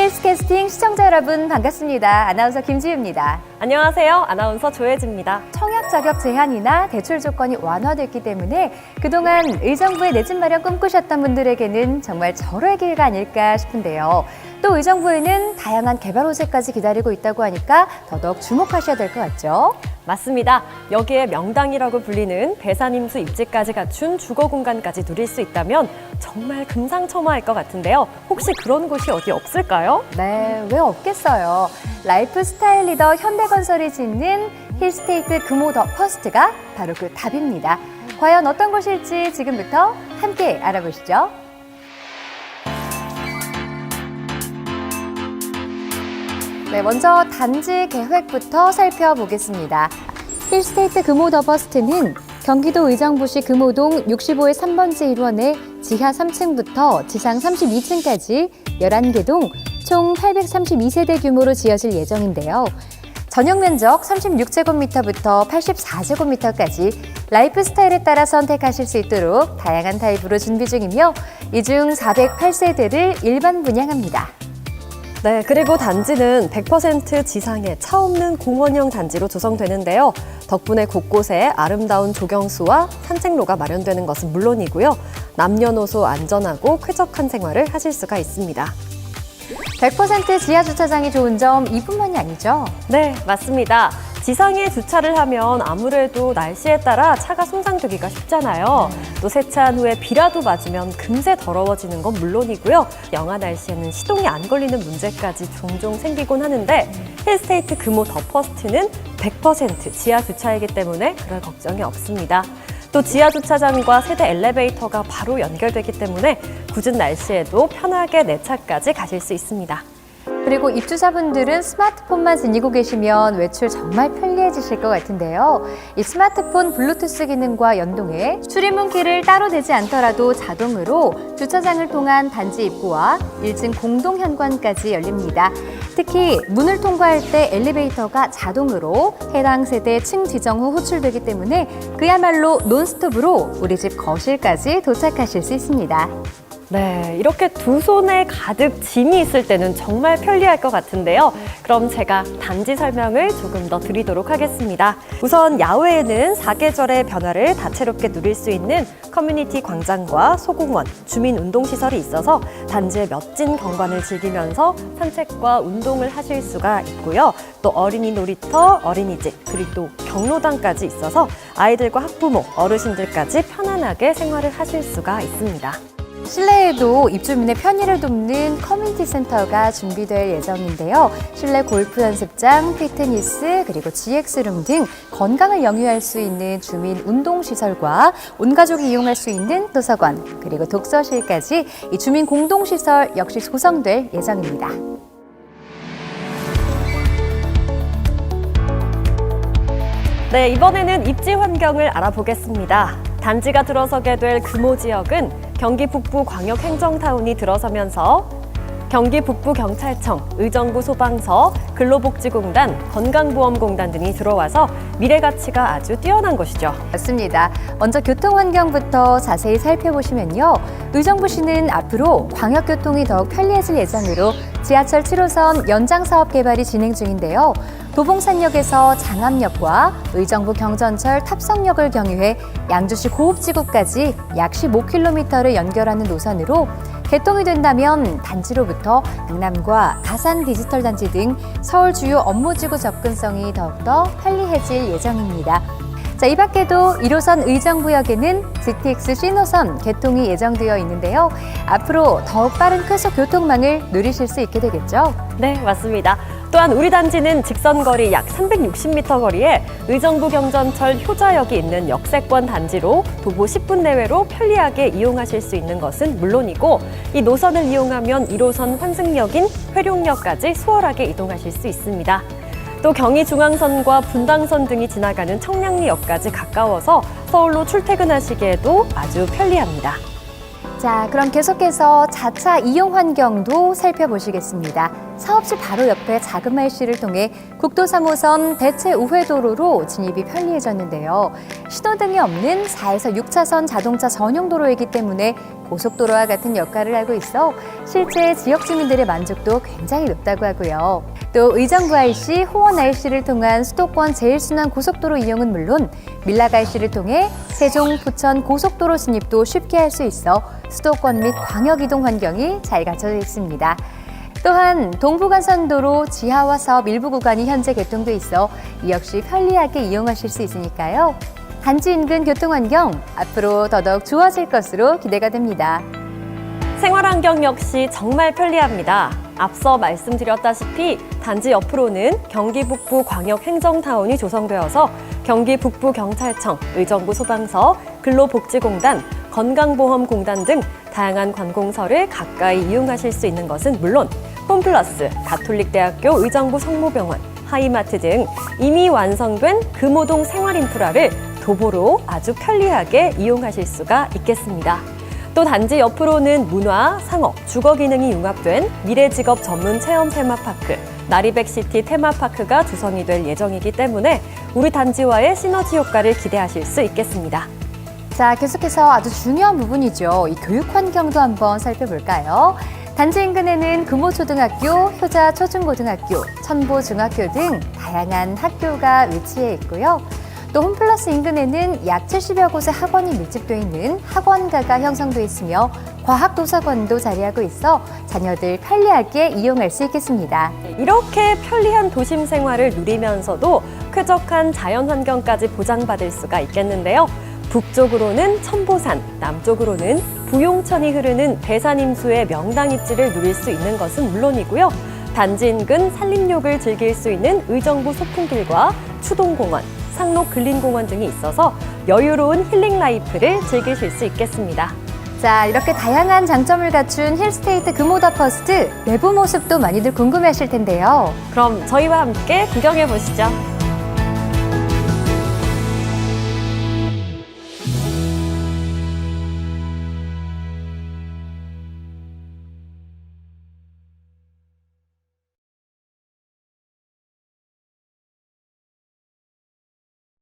힐스캐스팅 시청자 여러분 반갑습니다. 아나운서 김지우입니다. 안녕하세요. 아나운서 조혜진입니다. 청약 자격 제한이나 대출 조건이 완화됐기 때문에 그동안 의정부의 내 집 마련 꿈꾸셨던 분들에게는 정말 절호의 기회가 아닐까 싶은데요. 또 의정부에는 다양한 개발 호재까지 기다리고 있다고 하니까 더더욱 주목하셔야 될 것 같죠? 맞습니다. 여기에 명당이라고 불리는 배산임수 입지까지 갖춘 주거 공간까지 누릴 수 있다면 정말 금상첨화일 것 같은데요. 혹시 그런 곳이 어디 없을까요? 네, 왜 없겠어요. 라이프 스타일 리더 현대건설이 짓는 힐스테이트 금호 더 퍼스트가 바로 그 답입니다. 과연 어떤 곳일지 지금부터 함께 알아보시죠. 네, 먼저 단지 계획부터 살펴보겠습니다. 힐스테이트 금호 더 퍼스트는 경기도 의정부시 금호동 65의 3번지 1원에 지하 3층부터 지상 32층까지 11개 동 총 832세대 규모로 지어질 예정인데요. 전용 면적 36제곱미터부터 84제곱미터까지 라이프 스타일에 따라 선택하실 수 있도록 다양한 타입으로 준비 중이며 이 중 408세대를 일반 분양합니다. 네, 그리고 단지는 100% 지상에 차 없는 공원형 단지로 조성되는데요. 덕분에 곳곳에 아름다운 조경수와 산책로가 마련되는 것은 물론이고요. 남녀노소 안전하고 쾌적한 생활을 하실 수가 있습니다. 100% 지하 주차장이 좋은 점 이뿐만이 아니죠. 네, 맞습니다. 지상에 주차를 하면 아무래도 날씨에 따라 차가 손상되기가 쉽잖아요. 또 세차한 후에 비라도 맞으면 금세 더러워지는 건 물론이고요. 영하 날씨에는 시동이 안 걸리는 문제까지 종종 생기곤 하는데 힐스테이트 금호 더 퍼스트는 100% 지하 주차이기 때문에 그럴 걱정이 없습니다. 또 지하 주차장과 세대 엘리베이터가 바로 연결되기 때문에 굳은 날씨에도 편하게 내 차까지 가실 수 있습니다. 그리고 입주자분들은 스마트폰만 지니고 계시면 외출 정말 편리해지실 것 같은데요. 이 스마트폰 블루투스 기능과 연동해 출입문 키를 따로 대지 않더라도 자동으로 주차장을 통한 단지 입구와 1층 공동 현관까지 열립니다. 특히 문을 통과할 때 엘리베이터가 자동으로 해당 세대 층 지정 후 호출되기 때문에 그야말로 논스톱으로 우리 집 거실까지 도착하실 수 있습니다. 네, 이렇게 두 손에 가득 짐이 있을 때는 정말 편리할 것 같은데요. 그럼 제가 단지 설명을 조금 더 드리도록 하겠습니다. 우선 야외에는 사계절의 변화를 다채롭게 누릴 수 있는 커뮤니티 광장과 소공원, 주민 운동시설이 있어서 단지의 멋진 경관을 즐기면서 산책과 운동을 하실 수가 있고요. 또 어린이 놀이터, 어린이집, 그리고 또 경로당까지 있어서 아이들과 학부모, 어르신들까지 편안하게 생활을 하실 수가 있습니다. 실내에도 입주민의 편의를 돕는 커뮤니티 센터가 준비될 예정인데요. 실내 골프 연습장, 피트니스, 그리고 GX룸 등 건강을 영위할 수 있는 주민 운동시설과 온 가족이 이용할 수 있는 도서관, 그리고 독서실까지 이 주민 공동시설 역시 조성될 예정입니다. 네, 이번에는 입지 환경을 알아보겠습니다. 단지가 들어서게 될 금호 지역은 경기 북부 광역 행정타운이 들어서면서 경기 북부 경찰청, 의정부 소방서, 근로복지공단, 건강보험공단 등이 들어와서 미래 가치가 아주 뛰어난 곳이죠. 맞습니다. 먼저 교통 환경부터 자세히 살펴보시면요. 의정부시는 앞으로 광역교통이 더욱 편리해질 예정으로 지하철 7호선 연장 사업 개발이 진행 중인데요. 도봉산역에서 장암역과 의정부 경전철 탑성역을 경유해 양주시 고읍지구까지 약 15km를 연결하는 노선으로 개통이 된다면 단지로부터 강남과 가산 디지털 단지 등 서울 주요 업무지구 접근성이 더욱더 편리해질 예정입니다. 자, 이 밖에도 1호선 의정부역에는 GTX 신호선 개통이 예정되어 있는데요. 앞으로 더욱 빠른快速 교통망을 누리실 수 있게 되겠죠. 네, 맞습니다. 또한 우리 단지는 직선 거리 약 360m 거리에 의정부 경전철 효자역이 있는 역세권 단지로 도보 10분 내외로 편리하게 이용하실 수 있는 것은 물론이고 이 노선을 이용하면 1호선 환승역인 회룡역까지 수월하게 이동하실 수 있습니다. 또 경의중앙선과 분당선 등이 지나가는 청량리역까지 가까워서 서울로 출퇴근하시기에도 아주 편리합니다. 자, 그럼 계속해서 자차 이용 환경도 살펴보시겠습니다. 사업지 바로 옆에 자그마을 씨를 통해 국도 3호선 대체 우회도로로 진입이 편리해졌는데요. 신호등이 없는 4에서 6차선 자동차 전용 도로이기 때문에 고속도로와 같은 역할을 하고 있어 실제 지역 주민들의 만족도 굉장히 높다고 하고요. 또 의정부 IC, 호원 IC를 통한 수도권 제일순환 고속도로 이용은 물론 밀락 IC를 통해 세종, 부천 고속도로 진입도 쉽게 할 수 있어 수도권 및 광역 이동 환경이 잘 갖춰져 있습니다. 또한 동부간선도로 지하화 사업 일부 구간이 현재 개통돼 있어 이 역시 편리하게 이용하실 수 있으니까요. 단지 인근 교통 환경 앞으로 더더욱 좋아질 것으로 기대가 됩니다. 생활 환경 역시 정말 편리합니다. 앞서 말씀드렸다시피 단지 옆으로는 경기 북부 광역 행정타운이 조성되어서 경기 북부 경찰청, 의정부 소방서, 근로복지공단, 건강보험공단 등 다양한 관공서를 가까이 이용하실 수 있는 것은 물론 홈플러스, 가톨릭대학교 의정부 성모병원, 하이마트 등 이미 완성된 금호동 생활 인프라를 도보로 아주 편리하게 이용하실 수가 있겠습니다. 또 단지 옆으로는 문화, 상업, 주거 기능이 융합된 미래직업 전문 체험 테마파크, 나리백시티 테마파크가 조성이 될 예정이기 때문에 우리 단지와의 시너지 효과를 기대하실 수 있겠습니다. 자, 계속해서 아주 중요한 부분이죠. 이 교육 환경도 한번 살펴볼까요? 단지 인근에는 금호초등학교, 효자 초중고등학교, 천보중학교 등 다양한 학교가 위치해 있고요. 또 홈플러스 인근에는 약 70여 곳의 학원이 밀집돼 있는 학원가가 형성돼 있으며 과학도서관도 자리하고 있어 자녀들 편리하게 이용할 수 있겠습니다. 이렇게 편리한 도심 생활을 누리면서도 쾌적한 자연 환경까지 보장받을 수가 있겠는데요. 북쪽으로는 천보산, 남쪽으로는 부용천이 흐르는 대산임수의 명당 입지를 누릴 수 있는 것은 물론이고요. 단지 인근 산림욕을 즐길 수 있는 의정부 소풍길과 추동공원, 상록 근린공원 등이 있어서 여유로운 힐링 라이프를 즐기실 수 있겠습니다. 자, 이렇게 다양한 장점을 갖춘 힐스테이트 금오더 퍼스트 내부 모습도 많이들 궁금해 하실 텐데요. 그럼 저희와 함께 구경해 보시죠.